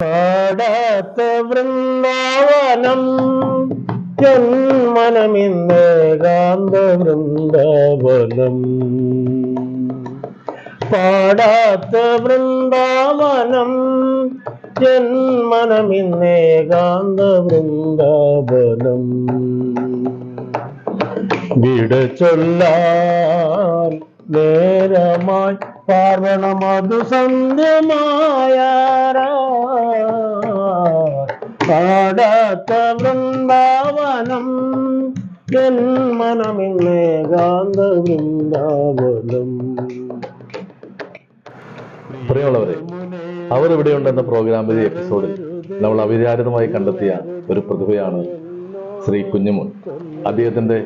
പാടാത്ത വൃന്ദാവനം. ജന്മനമിന്നേകാന്ത വൃന്ദാവനം. പാടാത്ത വൃന്ദാവനം. ജന്മനമിന്നേകാന്ത വൃന്ദാവനം. വിട ചൊല്ലാൻ നേരമായി പാർവണ സന്ധ്യമായ പാടാത്ത വൃന്ദാവനം ജന്മനമിന്നേകാന്ത വൃന്ദാവനം പ്രിയമുള്ളവരെ അവർ ഇവിടെയുണ്ടെന്ന പ്രോഗ്രാമിലെ എപ്പിസോഡിൽ നമ്മൾ അവിചാരിതമായി കണ്ടെത്തിയ ഒരു പ്രതിഭയാണ് ശ്രീ കുഞ്ഞുമോൻ. അദ്ദേഹത്തിന്റെ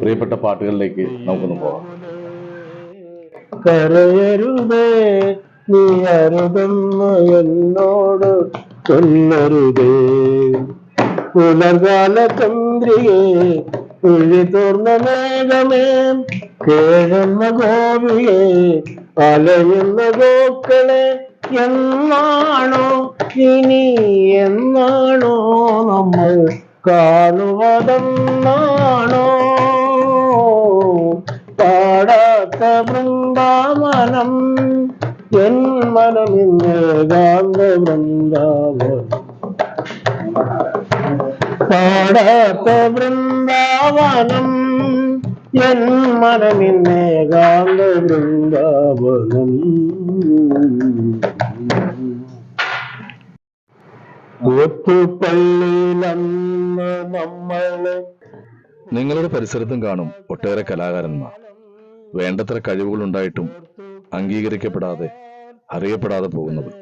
പ്രിയപ്പെട്ട പാട്ടുകളിലേക്ക് നമുക്കൊന്ന് പോകാം. കരയരുതേ നീ അരുതെന്ന് എന്നോട് ചൊല്ലരുതേ പുലർകാല ചന്ദ്രികേ കുഴി മേഘമേ കേഴുന്ന ഗോപിയെ അലയുന്ന ഗോക്കളെ എന്നാണോ ഇനി എന്നാണോ നമ്മൾ കാണുവതെന്നാണോ മനമിന്ന് വൃന്ദാവനം പാടാത്ത വൃന്ദാവനം എൻ മനമിന്ന് ഗാന്ധ വൃന്ദാവനം ഒത്തുപള്ളിയിലന്ന് നമ്മൾ നിങ്ങളുടെ പരിസരത്തും കാണും ഒട്ടേറെ കലാകാരന്മാർ. വേണ്ടത്ര കഴിവുകളുണ്ടായിട്ടും അംഗീകരിക്കപ്പെടാതെ അറിയപ്പെടാതെ പോകുന്നത്.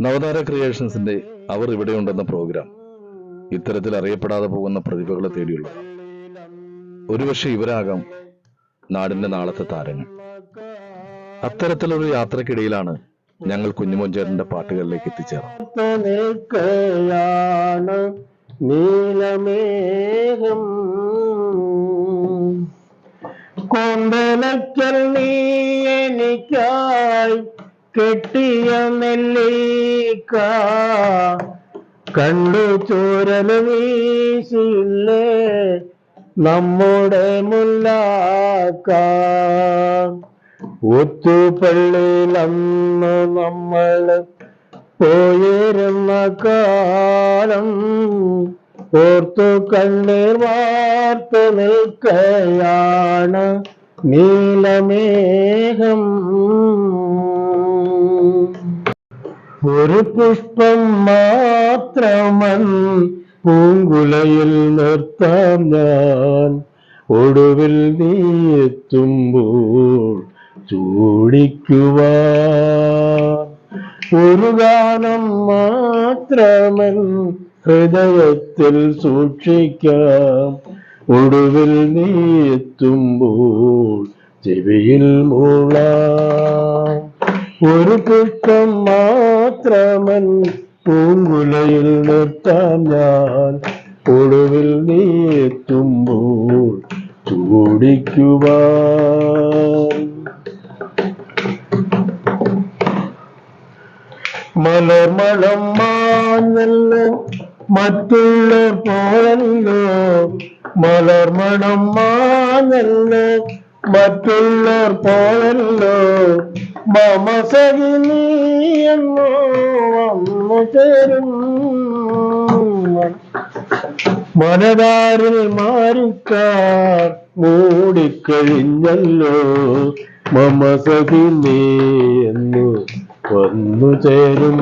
നവതാര ക്രിയേഷൻസിന്റെ അവർ ഇവിടെ ഉണ്ടെന്ന പ്രോഗ്രാം ഇത്തരത്തിൽ അറിയപ്പെടാതെ പോകുന്ന പ്രതിഭകളെ തേടിയുള്ള ഒരുപക്ഷെ ഇവരാകാം നാടിന്റെ നാളത്തെ താരങ്ങൾ. അത്തരത്തിലൊരു യാത്രക്കിടയിലാണ് ഞങ്ങൾ കുഞ്ഞുമോഞ്ചേരന്റെ പാട്ടുകളിലേക്ക് എത്തിച്ചേർന്നത്. കൊണ്ടലക്കൽ നീ എനിക്കായി കെട്ടിയ നെല്ലിക്ക. കണ്ടു ചോരൽ വീശില്ലേ നമ്മുടെ മുല്ലാക്ക. ഒത്തുപള്ളിയിൽ അന്ന് നമ്മൾ പോയിരുന്ന കാലം ഓർത്തു കണ്ണീർ വാർത്തു നിൽക്കയാണ് നീലമേഘം. ഒരു പുഷ്പം മാത്രമൻ പൂങ്കുലയിൽ നിർത്താം ഞാൻ. ഒടുവിൽ നീ എത്തുമ്പോൾ ചൂടിക്കുവാൻ. ഒരു ഗാനം മാത്രമൻ ഹൃദയത്തിൽ സൂക്ഷിക്കാം. ഒടുവിൽ നീ എത്തുമ്പോൾ ചെവിയിൽ മൂള. ഒരു പുഷ്പം മാത്രമൻ പൂങ്കുലയിൽ നിർത്താം ഞാൻ. ഒടുവിൽ നീ എത്തുമ്പോൾ ചൂടിക്കുവാൻ. മലമളം മാഞ്ഞല്ലോ മറ്റുള്ള പോലല്ലോ മലർമണം മാനല്ല മറ്റുള്ള പോലല്ലോ മമസകി നീയെന്നോ വന്നു ചേരും മനതാരിൽ മാറിക്കാർ മൂടിക്കഴിഞ്ഞല്ലോ. മമസകി എന്നു വന്നു ചേരും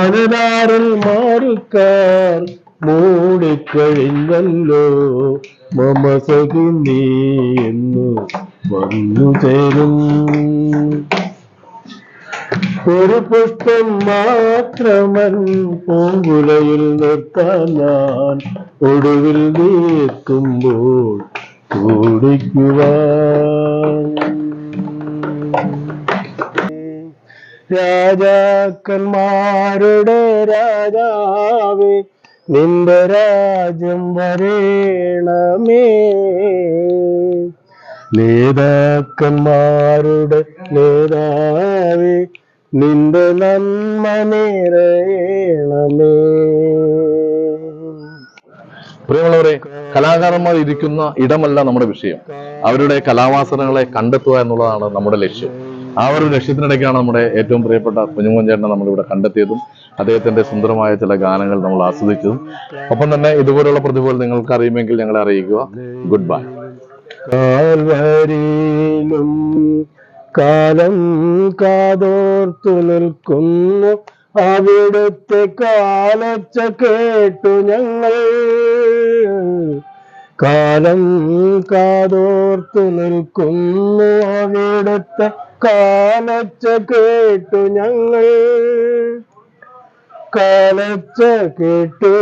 മനതാരിൽ മാറിക്കാർ മൂടിക്കഴിഞ്ഞല്ലോ മമസകി നീ എന്നു വന്നു ചേരും ഒരു പുഷ്പം മാത്രമൻ പൂങ്കുലയിൽ നിർത്താൻ ഞാൻ ഒടുവിൽ നീ എത്തുമ്പോൾ കൂടിക്കുവാൻ രാജാക്കന്മാരുടെ രാജാവേ നിന്റെ രാജ്യം വരേണമേ. നേതാക്കന്മാരുടെ നേതാവേ നിന്റെ നന്മ നിറയണമേ. പ്രിയമുള്ളവരെ കലാകാരന്മാർ ഇരിക്കുന്ന ഇടമല്ല നമ്മുടെ വിഷയം. അവരുടെ കലാവാസനകളെ കണ്ടെത്തുക എന്നുള്ളതാണ് നമ്മുടെ ലക്ഷ്യം. ആ ഒരു ലക്ഷ്യത്തിനിടയ്ക്കാണ് നമ്മുടെ ഏറ്റവും പ്രിയപ്പെട്ട കുഞ്ഞുമോൻ ചേട്ടനെ നമ്മളിവിടെ കണ്ടെത്തിയതും അദ്ദേഹത്തിന്റെ സുന്ദരമായ ചില ഗാനങ്ങൾ നമ്മൾ ആസ്വദിച്ചതും. ഒപ്പം തന്നെ ഇതുപോലുള്ള പ്രതിഭകൾ നിങ്ങൾക്ക് അറിയുമെങ്കിൽ ഞങ്ങളെ അറിയിക്കുക. ഗുഡ് ബൈ കാലം കാതോർത്തു നിൽക്കുന്നു. അവിടുത്തെ കാലച്ച കേട്ടു ഞങ്ങൾ. കാലം കാതോർത്തു നിൽക്കുന്നു. അവിടുത്തെ കാലച്ച കേട്ടു ഞങ്ങൾ. കാലച്ച കേട്ടു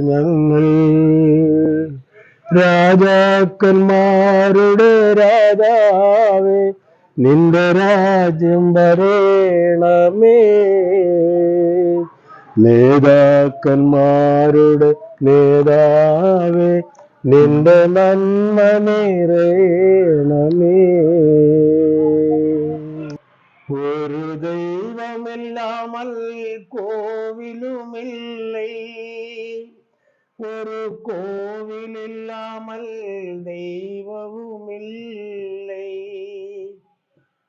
ഞങ്ങൾ. രാജാക്കന്മാരുടെ രാജാവേ നിന്റെ രാജ്യം വരേണമേ. നേതാക്കന്മാരുടെ നേതാവേ നിന്റെ നന്മ നിറയണമേ கோமல் கோவிலுமில்லை ஒரு கோவில் இல்லாமல் தெய்வமுமில்லை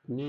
நீ